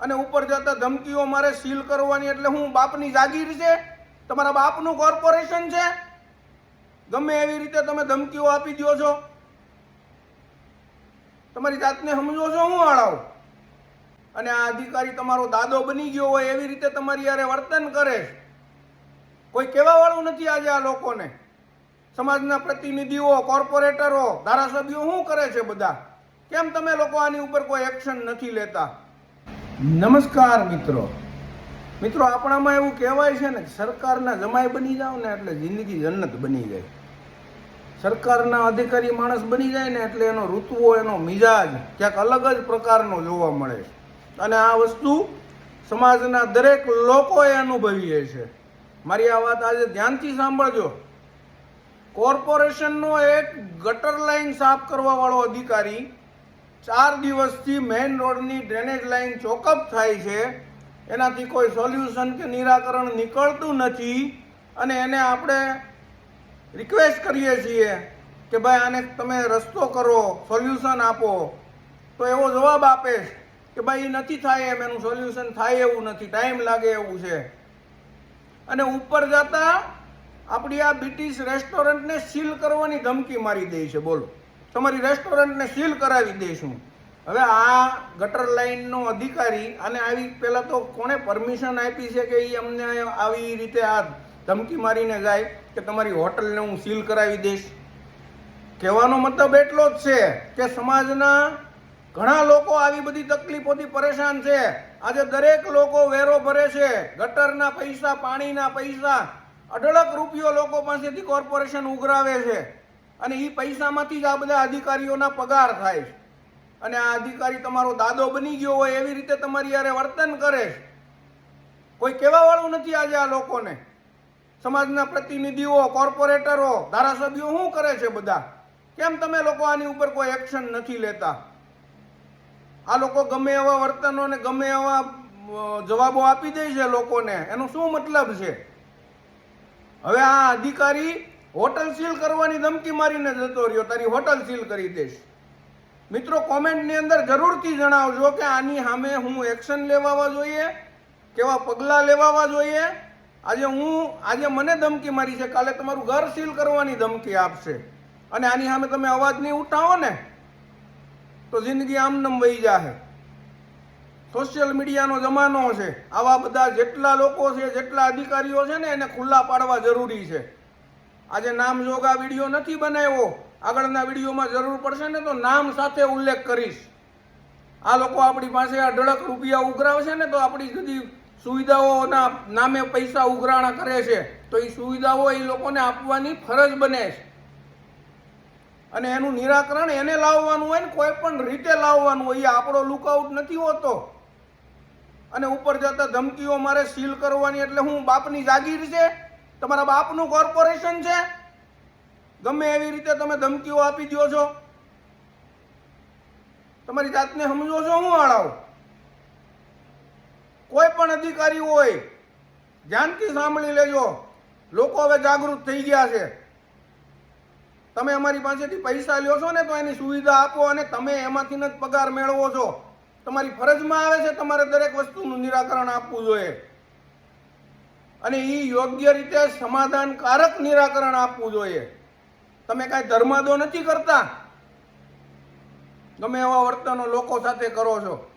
અને ઉપર જતા ધમકીઓ મારે સીલ કરવાની એટલે હું બાપની જાગીર છે? તમારા બાપનું કોર્પોરેશન છે? ગમે એવી રીતે તમે ધમકીઓ આપી દો છો. તમારી જાતને સમજો છો હું હળાવ અને આ અધિકારી તમારો દાદો બની ગયો હોય એવી રીતે તમારી યારે વર્તન કરે. કોઈ કહેવા વાળું નથી આજે આ લોકોને. સમાજના પ્રતિનિધિઓ, કોર્પોરેટરો, ધારાસભ્યો શું કરે છે બધા? કેમ તમે લોકો આની ઉપર કોઈ એક્શન નથી લેતા? નમસ્કાર મિત્રો. મિત્રો, આપણામાં એવું કહેવાય છે ને સરકારના જમાય બની જાવ ને એટલે જિંદગી જન્નત બની જાય. સરકારના અધિકારી માણસ બની જાય ને એટલે એનો ઋતુઓ, એનો મિજાજ ક્યાંક અલગ જ પ્રકારનો જોવા મળે છે. અને આ વસ્તુ સમાજના દરેક લોકોએ અનુભવીએ છે. મારી આ વાત આજે ધ્યાનથી સાંભળજો. કોર્પોરેશનનો એક ગટર લાઈન સાફ કરવાવાળો અધિકારી ચાર દિવસથી મેઇન રોડની ડ્રેનેજ લાઈન ચોકઅપ થાય છે. એનાથી કોઈ સોલ્યુશન કે નિરાકરણ નીકળતું નથી અને એને આપણે રિક્વેસ્ટ કરીએ છીએ કે ભાઈ આને તમે રસ્તો કરો, સોલ્યુશન આપો. તો એવો જવાબ આપે કે ભાઈ એ નથી થાય એમ, એનું સોલ્યુશન થાય એવું નથી, ટાઈમ લાગે એવું છે. અને ઉપર જતા આપણી આ બ્રિટિશ રેસ્ટોરન્ટને સીલ કરવાની ધમકી મારી દે છે, બોલો. તમારી રેસ્ટોરન્ટને સીલ કરાવી દઈશું. હવે આ ગટર લાઈનનો અધિકારી અને આવી પહેલાં તો કોણે પરમિશન આપી છે કે એ અમને આવી રીતે આ ધમકી મારીને જાય કે તમારી હોટલને હું સીલ કરાવી દઈશ? કહેવાનો મતલબ એટલો જ છે કે સમાજના ઘણા લોકો આવી બધી તકલીફોથી પરેશાન છે. આજે દરેક લોકો વેરો ભરે છે. ગટરના પૈસા, પાણીના પૈસા, અઢળક રૂપિયો લોકો પાસેથી કોર્પોરેશન ઉઘરાવે છે. અને એ પૈસામાંથી જ આ બધા અધિકારીઓના પગાર થાય છે. અને આ અધિકારી તમારો દાદો બની ગયો હોય એવી રીતે તમારી યારે વર્તન કરે છે. કોઈ કહેવા વાળું નથી આજે આ લોકોને. સમાજના પ્રતિનિધિઓ, કોર્પોરેટરો, ધારાસભ્યો શું કરે છે બધા? કેમ તમે લોકો આની ઉપર કોઈ એક્શન નથી લેતા? આ લોકો ગમે એવા વર્તનો ને ગમે એવા જવાબો આપી દે છે લોકોને. એનો શું મતલબ છે? હવે આ અધિકારી હોટલ સીલ કરવાની ધમકી મારીને જતો રહ્યો, તારી હોટલ સીલ કરી દઈશ. મિત્રો, કોમેન્ટની અંદર જરૂરથી જણાવજો કે આની સામે હું એક્શન લેવાવા જોઈએ, કેવા પગલાં લેવાવા જોઈએ. આજે હું, આજે મને ધમકી મારી છે, કાલે તમારું ઘર સીલ કરવાની ધમકી આપશે. અને આની સામે તમે અવાજ નહીં ઉઠાવો ને, તો જિંદગી આમનમ વહી જાહે. સોશિયલ મીડિયાનો જમાનો છે. આવા બધા જેટલા લોકો છે, જેટલા અધિકારીઓ છે ને, એને ખુલ્લા પાડવા જરૂરી છે. આજે નામ જોગા વીડિયો નથી બનાવ્યો. આગળના વિડીયોમાં જરૂર પડશે ને તો નામ સાથે ઉલ્લેખ કરીશ. આ લોકો આપણી પાસે આ ઢળક રૂપિયા ઉઘરાવશે ને તો આપણી બધી સુવિધાઓના નામે પૈસા ઉઘરાણા કરે છે. તો એ સુવિધાઓ એ લોકોને આપવાની ફરજ બને છે. અને એનું નિરાકરણ એને લાવવાનું હોય ને કોઈ પણ રીતે લાવવાનું હોય એ આપણો લુકઆઉટ નથી હોતો. અને ઉપર જતા ધમકીઓ મારે સીલ કરવાની એટલે હું બાપની જાગીર છે. તમારા બાપનું કોર્પોરેશન છે. ગમે એવી રીતે તમે ધમકીઓ આપી દો છો. તમારી જાતને સમજો છો હું આળાવ કોઈ પણ અધિકારી હોય, ધ્યાનથી સાંભળી લેજો. લોકો હવે જાગૃત થઈ ગયા છે. તમે અમારી પાસેથી પૈસા લ્યો છો ને તો એની સુવિધા આપો અને તમે એમાંથી જ પગાર મેળવો છો. તમારી ફરજમાં આવે છે તમારે દરેક વસ્તુનું નિરાકરણ આપવું જોઈએ. અને એ યોગ્ય રીતે સમાધાનકારક નિરાકરણ આપવું જોઈએ. તમે કાંઈ ધર્માદો નથી કરતા? ગમે એવા વર્તનો લોકો સાથે કરો છો.